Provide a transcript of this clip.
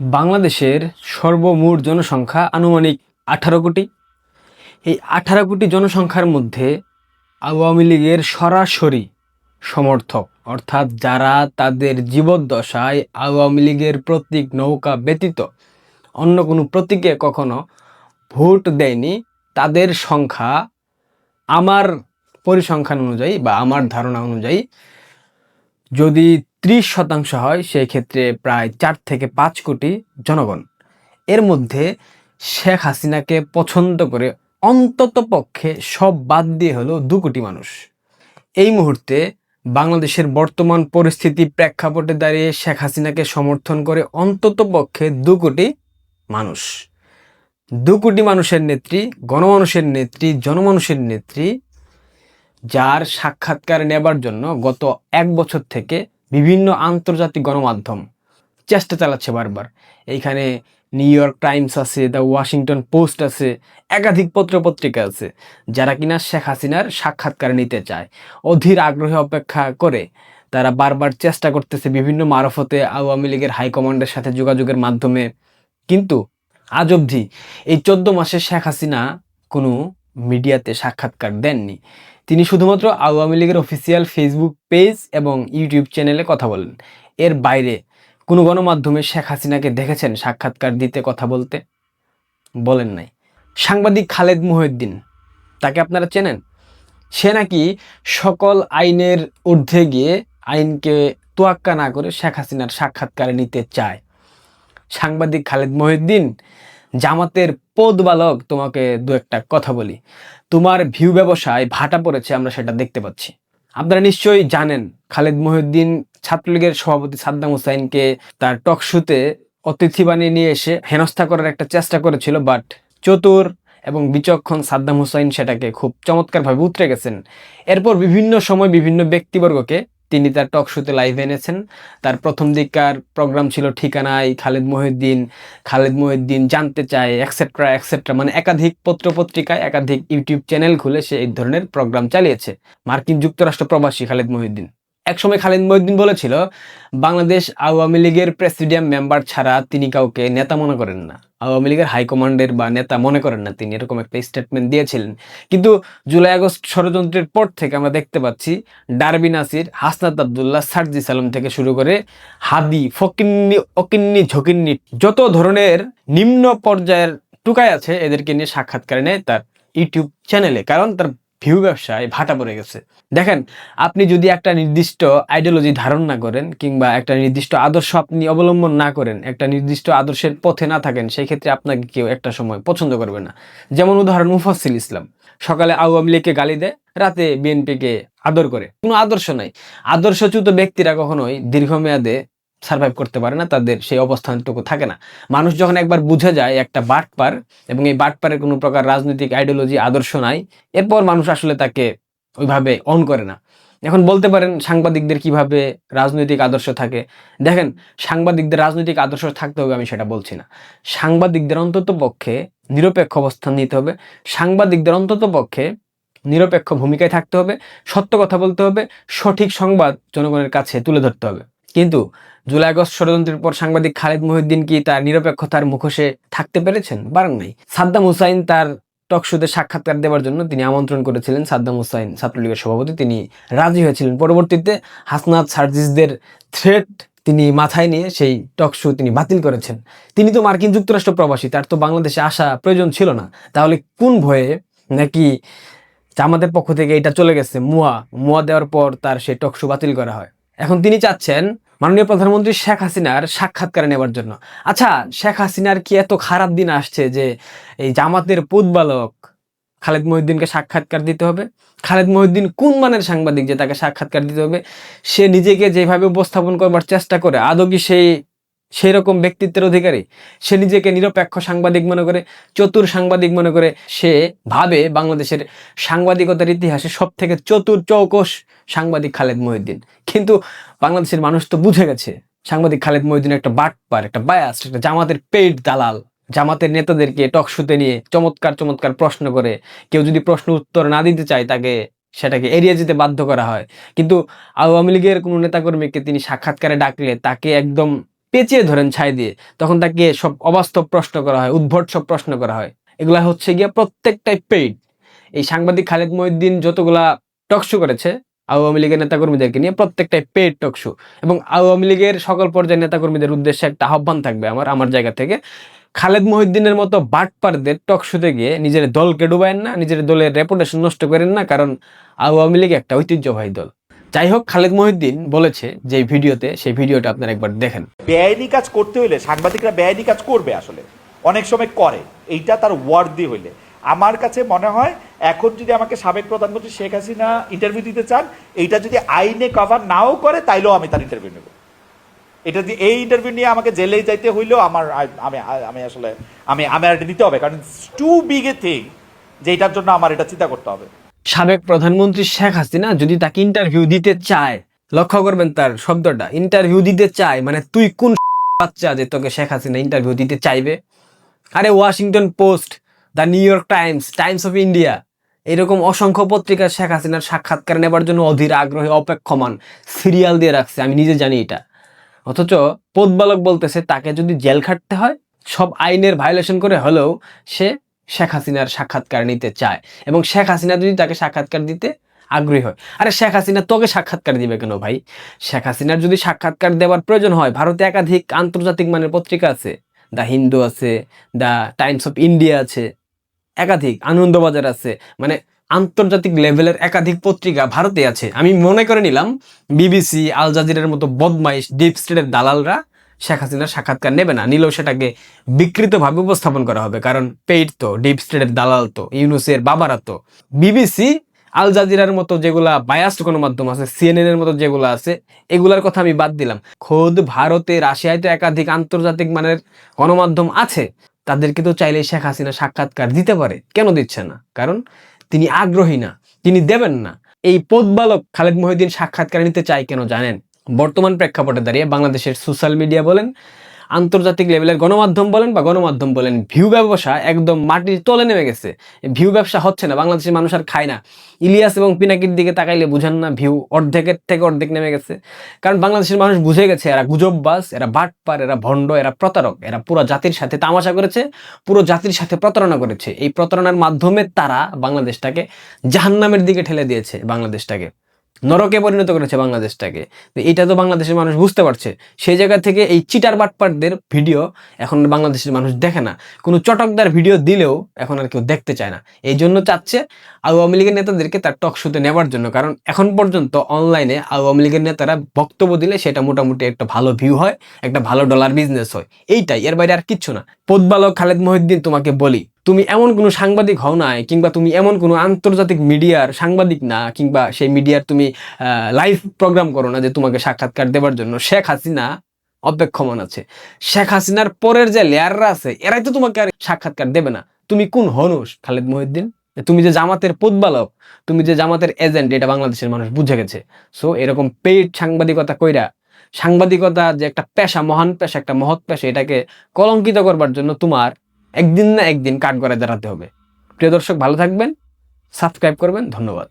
বাংলাদেশের সর্বমোট জনসংখ্যা আনুমানিক আঠারো কোটি। এই আঠারো কোটি জনসংখ্যার মধ্যে আওয়ামী লীগের সরাসরি সমর্থক, অর্থাৎ যারা তাদের জীবদ্দশায় আওয়ামী লীগের প্রতীক নৌকা ব্যতীত অন্য কোনো প্রতীকে কখনো ভোট দেয়নি, তাদের সংখ্যা আমার পরিসংখ্যান অনুযায়ী বা আমার ধারণা অনুযায়ী যদি ত্রিশ শতাংশ হয় সেই ক্ষেত্রে প্রায় চার থেকে পাঁচ কোটি জনগণ। এর মধ্যে শেখ হাসিনাকে পছন্দ করে অন্তত পক্ষে সব বাদ দিয়ে হলো দু কোটি মানুষ। এই মুহূর্তে বাংলাদেশের বর্তমান পরিস্থিতি প্রেক্ষাপটে দাঁড়িয়ে শেখ হাসিনাকে সমর্থন করে অন্তত পক্ষে দু কোটি মানুষ। দু কোটি মানুষের নেত্রী, গণমানুষের নেত্রী, জনমানুষের নেত্রী, যার সাক্ষাৎকার নেবার জন্য গত এক বছর থেকে বিভিন্ন আন্তর্জাতিক গণমাধ্যম। চেষ্টা চালাচ্ছে বারবার। এইখানে নিউ ইয়র্ক টাইমস আছে, দ্য ওয়াশিংটন পোস্ট আছে, একাধিক পত্রপত্রিকা আছে, যারা কিনা শেখ হাসিনার সাক্ষাৎকার নিতে চায়। অধীর আগ্রহে অপেক্ষা করে তারা বারবার চেষ্টা করতেছে বিভিন্ন মারফতে আওয়ামী লীগের হাইকমান্ডের সাথে যোগাযোগের মাধ্যমে। কিন্তু আজ অবধি এই চোদ্দ মাসে শেখ হাসিনা কোনো মিডিয়াতে সাক্ষাৎকার দেননি। তিনি শুধুমাত্র আওয়ামী লীগের অফিসিয়াল ফেসবুক পেজ এবং ইউটিউব চ্যানেলে কথা বলেন। এর বাইরে কোনো গণমাধ্যমে শেখ হাসিনাকে দেখেছেন সাক্ষাৎকার দিতে কথা বলতে? বলেন নাই। সাংবাদিক খালেদ মুহিউদ্দিন, তাকে আপনারা চেনেন? সে নাকি সকল আইনের ঊর্ধ্বে গিয়ে আইনকে তোয়াক্কা না করে শেখ হাসিনার সাক্ষাৎকার নিতে চায়। সাংবাদিক খালেদ মহিউদ্দিন জামাতের পদ বালক তোমাকে দু একটা কথা বলি। তোমার ভিউ ব্যবসায় ভাটা পড়েছে, আমরা সেটা দেখতে পাচ্ছি। আপনারা নিশ্চয়ই জানেন, খালেদ মহিউদ্দিন ছাত্রলীগের সভাপতি সাদ্দাম হুসাইনকে তার টক শুতে অতিথি বানিয়ে নিয়ে এসে হেনস্থা করার একটা চেষ্টা করেছিল, বাট চতুর এবং বিচক্ষণ সাদ্দাম হুসাইন সেটাকে খুব চমৎকারভাবে উতরে গেছেন। এরপর বিভিন্ন সময় বিভিন্ন ব্যক্তিবর্গকে তিনি তার টক শোতে লাইভ এনেছেন। তার প্রথম দিককার প্রোগ্রাম ছিল ঠিকানায় খালেদ মহিউদ্দিন খালেদ মহিউদ্দিন জানতে চায় এক্সেট্রা এক্সেট্রা মানে একাধিক পত্রপত্রিকায় একাধিক ইউটিউব চ্যানেল খুলে সে এই ধরনের প্রোগ্রাম চালিয়েছে। মার্কিন যুক্তরাষ্ট্র প্রবাসী খালেদ মহিউদ্দিন। একসময় খালেদ মহিউদ্দিন বলেছিল, বাংলাদেশ আওয়ামী লীগের প্রেসিডিয়াম মেম্বার ছাড়া তিনি কাউকে নেতা মনে করেন না। আওয়ামী লীগের হাইকমান্ডের বা নেতা মনে করেন না তিনি, এরকম একটা স্টেটমেন্ট দিয়েছিলেন। কিন্তু জুলাই আগস্ট ষড়যন্ত্রের পর থেকে আমরা দেখতে পাচ্ছি ডারবি নাসির হাসনাত আবদুল্লাহ, সার্জি সালাম থেকে শুরু করে হাদি, ফকিন্নি, অকিন্নি, ঝকিন্নি যত ধরনের নিম্ন পর্যায়ের টুকায় আছে, এদেরকে নিয়ে সাক্ষাৎকার নেয় তার ইউটিউব চ্যানেলে। কারণ তার ভিউ ব্যবসায় ভাটা পড়ে গেছে। দেখেন, আপনি যদি একটা নির্দিষ্ট আইডিওলজি ধারণ না করেন কিংবা একটা নির্দিষ্ট আদর্শ আপনি অবলম্বন না করেন, একটা নির্দিষ্ট আদর্শের পথে না থাকেন সেই ক্ষেত্রে আপনাকে কেউ একটা সময় পছন্দ করবে না। যেমন উদাহরণ মুফাসিল ইসলাম। সকালে আওয়ামী লীগকে গালি দেয়, রাতে বিএনপিকে আদর করে। কোনো আদর্শ নাই। আদর্শচ্যুত ব্যক্তিরা কখনোই দীর্ঘমেয়াদে সার্ভাইভ করতে পারে না, তাদের সেই অবস্থানটুকু থাকে না। মানুষ যখন একবার বুঝে যায় একটা বাটপার এবং এই বাটপারের কোনো প্রকার রাজনৈতিক আইডিওলজি আদর্শ নাই, এরপর মানুষ আসলে তাকে ওইভাবে অন করে না। এখন বলতে পারেন সাংবাদিকদের কীভাবে রাজনৈতিক আদর্শ থাকে। দেখেন, সাংবাদিকদের রাজনৈতিক আদর্শ থাকতে হবে আমি সেটা বলছি না। সাংবাদিকদের অন্তত পক্ষে নিরপেক্ষ অবস্থান নিতে হবে। সাংবাদিকদের অন্তত পক্ষে নিরপেক্ষ ভূমিকায় থাকতে হবে। সত্য কথা বলতে হবে। সঠিক সংবাদ জনগণের কাছে তুলে ধরতে হবে। কিন্তু জুলাই আগস্ট ষড়যন্ত্রের পর সাংবাদিক খালেদ মহিউদ্দিন কি তার নিরপেক্ষতার মুখোশে থাকতে পেরেছেন? পারেন নাই। সাদ্দাম হুসাইন তার টকশোতে সাক্ষাৎকার দেওয়ার জন্য তিনি আমন্ত্রণ করেছিলেন। সাদ্দাম হুসাইন ছাত্রলীগের সভাপতি, তিনি রাজি হয়েছিলেন। পরবর্তীতে হাসনাত সার্জিসদের থ্রেট তিনি মাথায় নিয়ে সেই টক শো তিনি বাতিল করেছেন। তিনি তো মার্কিন যুক্তরাষ্ট্র প্রবাসী, তার তো বাংলাদেশে আসা প্রয়োজন ছিল না। তাহলে কোন ভয়ে নাকি আমাদের পক্ষ থেকে এটা চলে গেছে? মুয়া মুয়া দেওয়ার পর তার সেই টক শো বাতিল করা হয়। এখন তিনি চাচ্ছেন মাননীয় প্রধানমন্ত্রী শেখ হাসিনার সাক্ষাৎকার নেবার জন্য। আচ্ছা শেখ হাসিনার কি এত খারাপ দিন আসছে যে এই জামাতের পুতবালক খালেদ মহিউদ্দিনকে সাক্ষাৎকার দিতে হবে? খালেদ মহিউদ্দিন কোন মানের সাংবাদিক যে তাকে সাক্ষাৎকার দিতে হবে? সে নিজেকে যেভাবে উপস্থাপন করবার চেষ্টা করে, আদৌ কি সেই সেই রকম ব্যক্তিত্বের অধিকারী। সে নিজেকে নিরপেক্ষ সাংবাদিক মনে করে, চতুর সাংবাদিক মনে করে। সে ভাবে বাংলাদেশের সাংবাদিকতার ইতিহাসে সব থেকে চতুর চৌকস সাংবাদিক খালেদ মহিউদ্দিন। কিন্তু বাংলাদেশের মানুষ তো বুঝে গেছে, সাংবাদিক খালেদ মহিউদ্দিন একটা বাটপার, একটা বায়াস একটা জামাতের পেট দালাল। জামাতের নেতাদেরকে টকশুতে নিয়ে চমৎকার চমৎকার প্রশ্ন করে। কেউ যদি প্রশ্ন উত্তর না দিতে চায় তাকে, সেটাকে এড়িয়ে যেতে বাধ্য করা হয়। কিন্তু আওয়ামী লীগের কোনো নেতাকর্মীকে তিনি সাক্ষাৎকারে ডাকলে তাকে একদম পেঁচিয়ে ধরেন ছাই দিয়ে, তখন তাকে সব অবাস্তব প্রশ্ন করা হয়, উদ্ভট সব প্রশ্ন করা হয়। এগুলা হচ্ছে গিয়ে প্রত্যেকটাই পেইড এই সাংবাদিক খালেদ মহিউদ্দিন যতগুলা টকশো করেছে, আওয়ামী লীগের নেতাকর্মীদেরকে নিয়ে প্রত্যেকটাই পেইড টকশো এবং আওয়ামী লীগের সকল পর্যায়ের নেতাকর্মীদের উদ্দেশ্যে একটা আহ্বান থাকবে আমার আমার জায়গা থেকে। খালেদ মহিউদ্দিনের মতো বাটপারদের টকশোতে গিয়ে নিজের দলকে ডুবায়েন না, নিজের দলের রেপুটেশন নষ্ট করেন না, কারণ আওয়ামী লীগ একটা ঐতিহ্যবাহী দল। যাই হোক খালেদ মহিউদ্দিন বলেছে যে ভিডিওতে, সেই ভিডিওটা আপনারা একবার দেখেন। বেআইনি কাজ করতে হইলে সাংবাদিকরা বেআইনি কাজ করবে আসলে। অনেক সময় করে। এইটা তার ওয়ার্দি হইলে। আমার কাছে মনে হয়, এখন যদি আমাকে সাবেক প্রধানমন্ত্রী শেখ হাসিনা ইন্টারভিউ দিতে চান, এইটা যদি আইনে কভার নাও করে, তাইলেও আমি তার ইন্টারভিউ নেব। এটা দিয়ে এই ইন্টারভিউ নিয়ে আমাকে জেলে যাইতে হইলেও আমার আমি আমি আসলে, আমি আমার এটা নিতে হবে। কারণ টু বিগ এ থিং যে এটার জন্য আমার এটা চিন্তা করতে হবে। সাবেক প্রধানমন্ত্রী শেখ হাসিনা যদি তাকে ইন্টারভিউ দিতে চায়, লক্ষ্য করবেন তার শব্দটা ইন্টারভিউ দিতে চায় মানে তুই কোন বাচ্চা যে তোকে শেখ হাসিনা ইন্টারভিউ দিতে চাইবে? আরে Washington Post the New York Times Times of India এরকম অসংখ্য পত্রিকা শেখ হাসিনার সাক্ষাৎকার নেবার জন্য অধীর আগ্রহে অপেক্ষমান সিরিয়াল দিয়ে রাখছে, আমি নিজে জানি এটা। অথচ পোদবালক বলতেছে, তাকে যদি জেল খাটতে হয়, সব আইনের ভায়োলেশন করে হলেও সে শেখ হাসিনার সাক্ষাৎকার নিতে চায় এবং শেখ হাসিনা যদি তাকে সাক্ষাৎকার দিতে আগ্রহী হয়। আরে শেখ হাসিনা তোকে সাক্ষাৎকার দিবে কেন ভাই? শেখ হাসিনার যদি সাক্ষাৎকার দেওয়ার প্রয়োজন হয়, ভারতে একাধিক আন্তর্জাতিক মানের পত্রিকা আছে। দ্য হিন্দু আছে দ্য টাইমস অফ ইন্ডিয়া আছে, একাধিক আনন্দবাজার আছে। মানে আন্তর্জাতিক লেভেলের একাধিক পত্রিকা ভারতে আছে। আমি মনে করে নিলাম, বিবিসি, আল জাজিরের মতো বদমাইশ, ডিপ স্টেটের দালালরা শেখ হাসিনার সাক্ষাৎকার নেবে না, নিলেও সেটাকে বিকৃতভাবে উপস্থাপন করা হবে। কারণ পেইড তো, ডিপ স্টেটের দালাল তো, ইউনুসের বাবারা তো। বিবিসি, আল জাজিরার মতো যেগুলা বায়াস্ট গণমাধ্যম আছে সিএনএন এর মতো যেগুলো আছে, এগুলার কথা আমি বাদ দিলাম। খোদ ভারতে, রাশিয়ায় তো একাধিক আন্তর্জাতিক মানের গণমাধ্যম আছে, তাদেরকে তো চাইলে শেখ হাসিনা সাক্ষাৎকার দিতে পারে। কেন দিচ্ছে না? কারণ তিনি আগ্রহী না, তিনি দেবেন না। এই পদবালক খালেদ মহিউদ্দিন সাক্ষাৎকার নিতে চায় কেন জানেন? বর্তমান প্রেক্ষাপটে দাঁড়িয়ে বাংলাদেশের সোশ্যাল মিডিয়া বলেন, আন্তর্জাতিক লেভেলের গণমাধ্যম বলেন বা গণমাধ্যম বলেন ভিউ ব্যবসা একদম মাটির তলে নেমে গেছে। ভিউ ব্যবসা হচ্ছে না, বাংলাদেশের মানুষ আর খায় না। ইলিয়াস এবং পিনাকির দিকে তাকাইলে বুঝেন না ভিউ অর্ধেকের থেকে অর্ধেক নেমে গেছে। কারণ বাংলাদেশের মানুষ বুঝে গেছে, এরা গুজববাস এরা বাটপার, এরা ভণ্ড, এরা প্রতারক, এরা পুরো জাতির সাথে তামাশা করেছে, পুরো জাতির সাথে প্রতারণা করেছে। এই প্রতারণার মাধ্যমে তারা বাংলাদেশটাকে জাহান্নামের দিকে ঠেলে দিয়েছে, বাংলাদেশটাকে। নরকে পরিণত করেছে বাংলাদেশটাকে। তো এটা তো বাংলাদেশের মানুষ বুঝতে পারছে। সেই জায়গা থেকে এই চিটার বাটপারদের ভিডিও এখন বাংলাদেশের মানুষ দেখে না। কোনো চটকদার ভিডিও দিলেও এখন আর কেউ দেখতে চায় না। এই জন্য চাচ্ছে আওয়ামী লীগের নেতাদেরকে তার টক শুতে নেওয়ার জন্য। কারণ এখন পর্যন্ত অনলাইনে আওয়ামী লীগের নেতারা বক্তব্য দিলে সেটা মোটামুটি একটা ভালো ভিউ হয়, একটা ভালো ডলার বিজনেস হয়। এইটাই, এর বাইরে আর কিচ্ছু না। পোদবালক খালেদ মহিউদ্দিন তোমাকে বলি তুমি এমন কোনো সাংবাদিক হও নাই, কিংবা তুমি এমন কোনো আন্তর্জাতিক মিডিয়ার সাংবাদিক না, কিংবা সেই মিডিয়ার তুমি লাইভ প্রোগ্রাম করো না যে তোমাকে সাক্ষাৎকার দেওয়ার জন্য। শেখ হাসিনা অপেক্ষমান আছে। শেখ হাসিনার পরের যে লেয়াররা আছে, এরাই তো তোমাকে আর সাক্ষাৎকার দেবে না। তুমি কোন হনুস খালেদ মহিউদ্দিন? তুমি যে জামাতের পোদবালক, তুমি যে জামাতের এজেন্ট এটা বাংলাদেশের মানুষ বুঝে গেছে। সো এরকম পেইড সাংবাদিকতা কইরা, সাংবাদিকতা যে একটা পেশা, মহান পেশা, একটা মহৎ পেশা, এটাকে কলঙ্কিত করবার জন্য তোমার একদিন না একদিন কাঠ গড়ায় দাঁড়াতে হবে। প্রিয় দর্শক ভালো থাকবেন সাবস্ক্রাইব করবেন ধন্যবাদ।